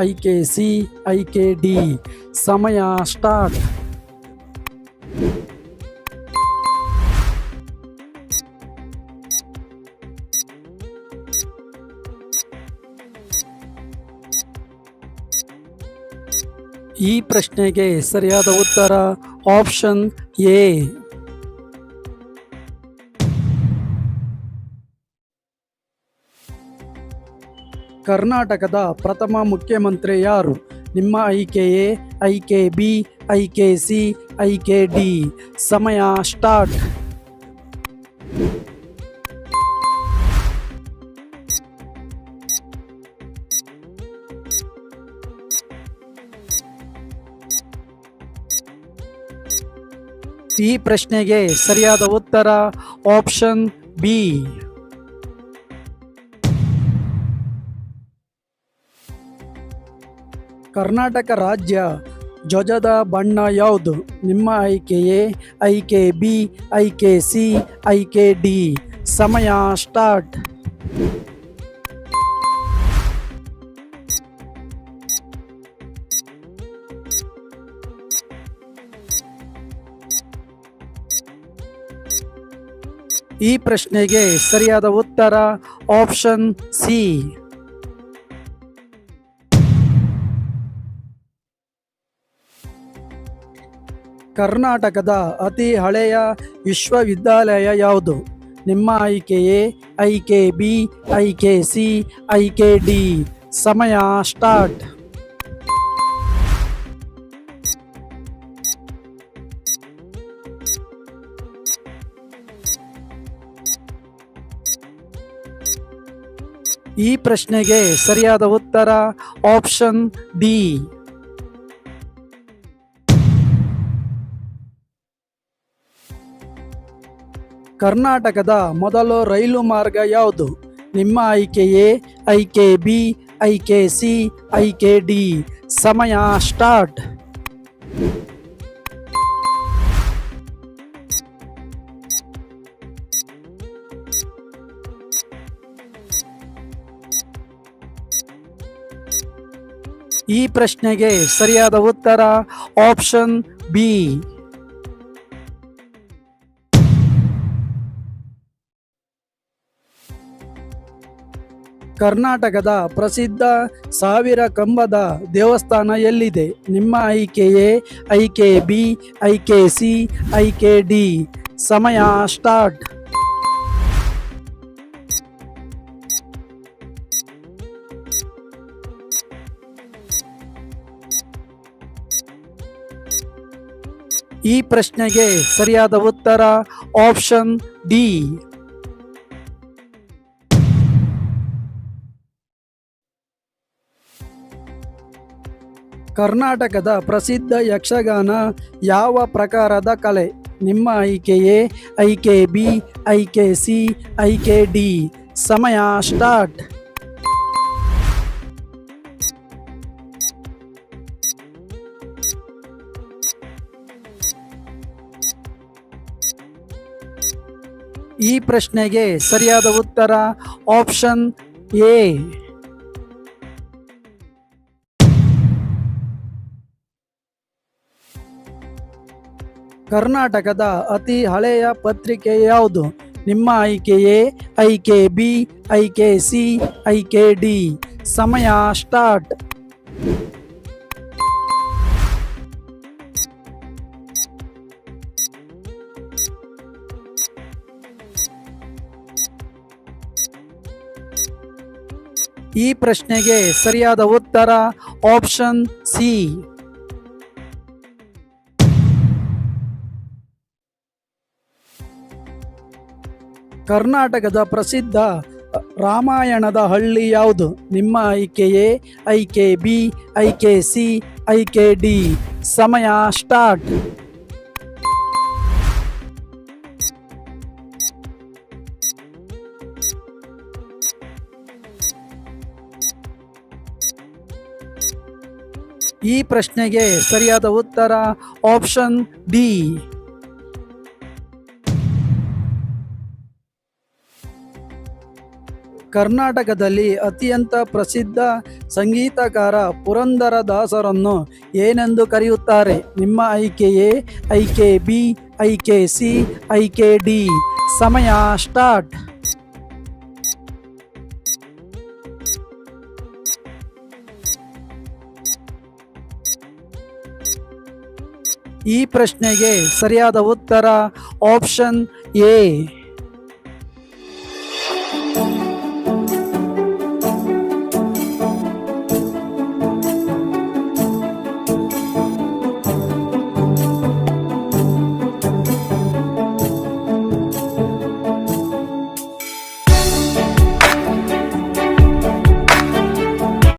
ಆಯ್ಕೆ ಸಿ ಆಯ್ಕೆ ಡಿ ಸಮಯ ಸ್ಟಾರ್ಟ್. ಈ ಪ್ರಶ್ನೆಗೆ ಸರಿಯಾದ ಉತ್ತರ ಆಪ್ಷನ್ ಎ. ಕರ್ನಾಟಕದ ಪ್ರಥಮ ಮುಖ್ಯಮಂತ್ರಿ ಯಾರು? ನಿಮ್ಮ ಆಯ್ಕೆ ಎ ಐಕೆ ಬಿ ಐಕೆ ಸಿ ಐಕೆ ಡಿ. ಸಮಯ ಸ್ಟಾರ್ಟ್. ಈ ಪ್ರಶ್ನೆಗೆ ಸರಿಯಾದ ಉತ್ತರ ಆಪ್ಷನ್ ಬಿ. ಕರ್ನಾಟಕ ರಾಜ್ಯ ಧ್ವಜದ ಬಣ್ಣ ಯಾವುದು? ನಿಮ್ಮ ಆಯ್ಕೆ ಎ ಬಿ ಐಕೆ ಸಿ ಐಕೆ ಡಿ. ಸಮಯ ಸ್ಟಾರ್ಟ್. ಈ ಪ್ರಶ್ನೆಗೆ ಸರಿಯಾದ ಉತ್ತರ ಆಪ್ಷನ್ ಸಿ. ಕರ್ನಾಟಕದ ಅತಿ ಹಳೆಯ ವಿಶ್ವವಿದ್ಯಾಲಯ ಯಾವುದು? ನಿಮ್ಮ ಆಯ್ಕೆ ಎ ಕೆ ಬಿ ಆಯ್ಕೆ ಸಿ ಆಯ್ಕೆ ಡಿ ಸಮಯ ಸ್ಟಾರ್ಟ್. ಈ ಪ್ರಶ್ನೆಗೆ ಸರಿಯಾದ ಉತ್ತರ ಆಪ್ಷನ್ ಡಿ ಕರ್ನಾಟಕದ ಮೊದಲ ರೈಲು ಮಾರ್ಗ ಯಾವುದು? ನಿಮ್ಮ ಆಯ್ಕೆ ಎ ಐಕೆ ಬಿ ಐಕೆ ಸಿ ಐಕೆ ಡಿ ಸಮಯ ಸ್ಟಾರ್ಟ್. ಈ ಪ್ರಶ್ನೆಗೆ ಸರಿಯಾದ ಉತ್ತರ ಆಪ್ಷನ್ ಬಿ. ಕರ್ನಾಟಕದ ಪ್ರಸಿದ್ಧ ಸಾವಿರ ಕಂಬದ ದೇವಸ್ಥಾನ ಎಲ್ಲಿದೆ? ನಿಮ್ಮ ಆಯ್ಕೆ ಎ ಐಕೆ ಬಿ, ಐಕೆ ಸಿ, ಐಕೆ ಡಿ. ಸಮಯ ಸ್ಟಾರ್ಟ್. ಈ ಪ್ರಶ್ನೆಗೆ ಸರಿಯಾದ ಉತ್ತರ ಆಪ್ಷನ್ ಡಿ. ಕರ್ನಾಟಕದ ಪ್ರಸಿದ್ಧ ಯಕ್ಷಗಾನ ಯಾವ ಪ್ರಕಾರದ ಕಲೆ? ನಿಮ್ಮ ಆಯ್ಕೆ ಎ ಕೆ ಬಿ ಆಯ್ಕೆ ಸಿ ಆಯ್ಕೆ ಡಿ ಸಮಯ ಸ್ಟಾರ್ಟ್. ಈ ಪ್ರಶ್ನೆಗೆ ಸರಿಯಾದ ಉತ್ತರ ಆಪ್ಷನ್ ಎ. ಕರ್ನಾಟಕದ ಅತಿ ಹಳೆಯ ಪತ್ರಿಕೆ ಯಾವುದು? ನಿಮ್ಮ ಆಯ್ಕೆ ಎ ಕೆ ಬಿ ಆಯ್ಕೆ ಸಿ ಆಯ್ಕೆ ಡಿ ಸಮಯ ಸ್ಟಾರ್ಟ್. ಈ ಪ್ರಶ್ನೆಗೆ ಸರಿಯಾದ ಉತ್ತರ ಆಪ್ಷನ್ ಸಿ. ಕರ್ನಾಟಕದ ಪ್ರಸಿದ್ಧ ರಾಮಾಯಣದ ಹಳ್ಳಿ ಯಾವುದು? ನಿಮ್ಮ ಆಯ್ಕೆ ಎ ಕೆ ಬಿ ಆಯ್ಕೆ ಸಿ ಆಯ್ಕೆ ಡಿ ಸಮಯ ಸ್ಟಾರ್ಟ್. ಈ ಪ್ರಶ್ನೆಗೆ ಸರಿಯಾದ ಉತ್ತರ ಆಪ್ಷನ್ ಡಿ. ಕರ್ನಾಟಕದಲ್ಲಿ ಅತ್ಯಂತ ಪ್ರಸಿದ್ಧ ಸಂಗೀತಕಾರ ಪುರಂದರ ದಾಸರನ್ನು ಏನೆಂದು ಕರೆಯುತ್ತಾರೆ? ನಿಮ್ಮ ಐಕೆ ಎ ಐಕೆ ಬಿ ಐಕೆ ಸಿ ಐಕೆ ಡಿ. ಸಮಯ ಸ್ಟಾರ್ಟ್. ಈ ಪ್ರಶ್ನೆಗೆ ಸರಿಯಾದ ಉತ್ತರ ಆಪ್ಷನ್ ಎ.